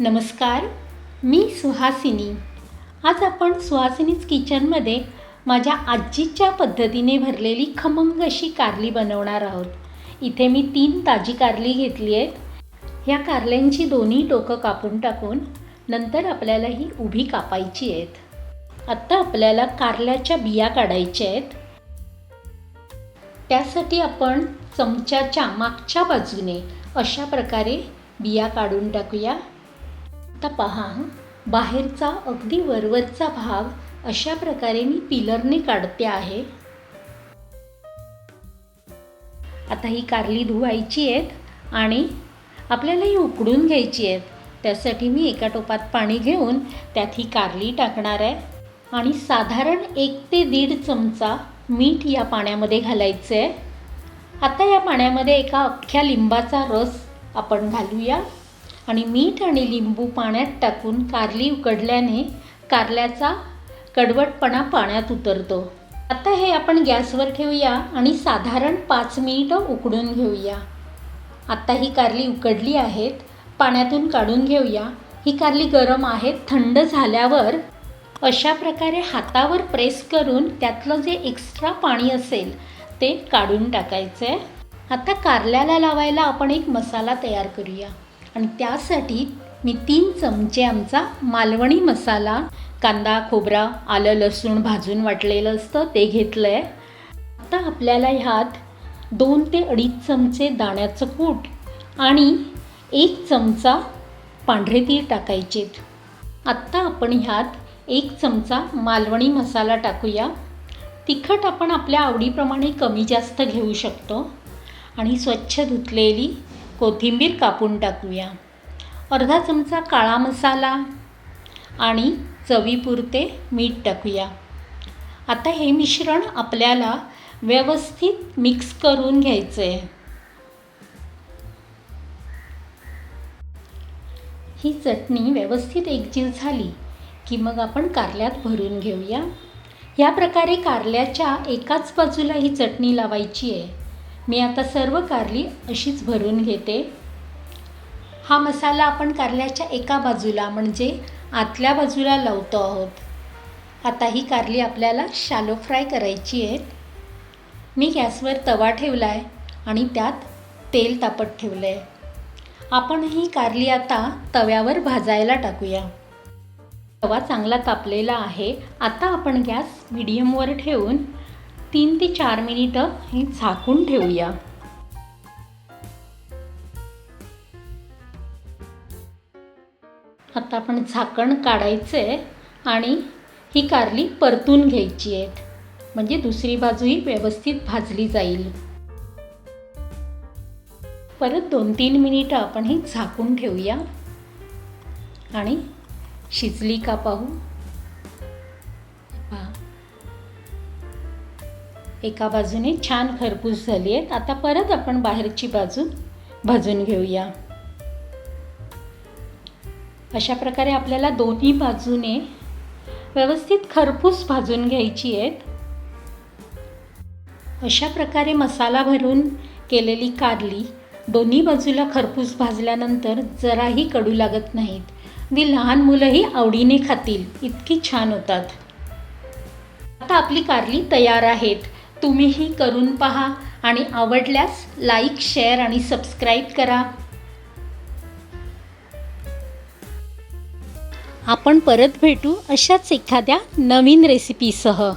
नमस्कार मी सुहासिनी. आज आपण सुहासिनीज किचनमध्ये माझ्या आजीच्या पद्धतीने भरलेली खमंग अशी कारली बनवणार आहोत. इथे मी तीन ताजी कारली घेतली आहेत. ह्या कारल्यांची दोन्ही टोकं कापून टाकून नंतर आपल्याला ही उभी कापायची आहेत. आत्ता आपल्याला कारल्याच्या बिया काढायच्या आहेत. त्यासाठी आपण चमच्याच्या मागच्या बाजूने अशा प्रकारे बिया काढून टाकूया. आता पहा बाहेरचा अगदी वरवरचा भाग अशा प्रकारे मी पिलरने काढते आहे. आता ही कारली धुवायची आहेत आणि आपल्याला ही उकडून घ्यायची आहेत. त्यासाठी मी एका टोपात पाणी घेऊन त्यात ही कारली टाकणार आहे. आणि साधारण एक ते दीड चमचा मीठ या पाण्यामध्ये घालायचं आहे आता या पाण्यामध्ये एका अख्ख्या लिंबाचा रस आपण घालूया. आणि मीठ आणि लिंबू पाण्यात टाकून कारली उकडल्याने कारल्याचा कडवटपणा पाण्यात उतरतो. आता हे आपण गॅसवर ठेवूया आणि साधारण पाच मिनिटं उकडून घेऊया. आता ही कारली उकडली आहेत पाण्यातून काढून घेऊया. ही कारली गरम आहेत थंड झाल्यावर अशा प्रकारे हातावर प्रेस करून त्यातलं जे एक्स्ट्रा पाणी असेल ते काढून टाकायचं आहे आता कारल्याला लावायला आपण एक मसाला तयार करूया. आणि त्यासाठी मी तीन चमचे आमचा मालवणी मसाला कांदा खोबरा आलं लसूण भाजून वाटलेलं असतं ते घेतलं आहे आता आपल्याला ह्यात दोन ते अडीच चमचे दाण्याचं कूट आणि एक चमचा पांढरे तीळ टाकायचेत आत्ता आपण ह्यात एक चमचा मालवणी मसाला टाकूया. तिखट आपण आपल्या आवडीप्रमाणे कमी जास्त घेऊ शकतो. आणि स्वच्छ धुतलेली कोथिंबीर कापून टाकूया. अर्धा चमचा काळा मसाला आणि चवीपुरते मीठ टाकूया. आता हे मिश्रण आपल्याला व्यवस्थित मिक्स करून घ्यायचं आहे ही चटणी व्यवस्थित एकजीव झाली की मग आपण कारल्यात भरून घेऊया. ह्या प्रकारे कारल्याच्या एकाच बाजूला ही चटणी लावायची आहे. मी आता सर्व कारली अशीच भरून घेते. हा मसाला आपण कारल्याच्या एका बाजूला म्हणजे आतल्या बाजूला लावतो आहोत. आता ही कारली आपल्याला शालो फ्राय करायची आहेत मी गॅसवर तवा ठेवला आहे आणि त्यात तेल तापत ठेवलं आहे आपण ही कारली आता तव्यावर भाजायला टाकूया. तवा चांगला तापलेला आहे. आता आपण गॅस मिडियमवर ठेवून तीन ते चार मिनिटं हे झाकून ठेवूया. आता आपण झाकण काढायचं आहे आणि ही कारली परतून घ्यायची आहेत म्हणजे दुसरी बाजूही व्यवस्थित भाजली जाईल. परत दोन तीन मिनिटं आपण ही झाकून ठेवूया. आणि शिजली का पाहू? एका बाजूने छान खरपूस झाली आहेत. आता परत आपण बाहेरची बाजू भाजून घेऊया. अशा प्रकारे आपल्याला दोन्ही बाजूने व्यवस्थित खरपूस भाजून घ्यायची आहेत. अशा प्रकारे मसाला भरून केलेली कारली दोन्ही बाजूला खरपूस भाजल्यानंतर जराही कडू लागत नाहीत. ती लहान मुलंही आवडीने खातील इतकी छान होतात. आता आपली कारली तयार आहेत. तुम्हीही करून पहा आणि आवडल्यास लाईक शेअर आणि सबस्क्राईब करा. आपण परत भेटू अशाच एखाद्या नवीन रेसिपीसह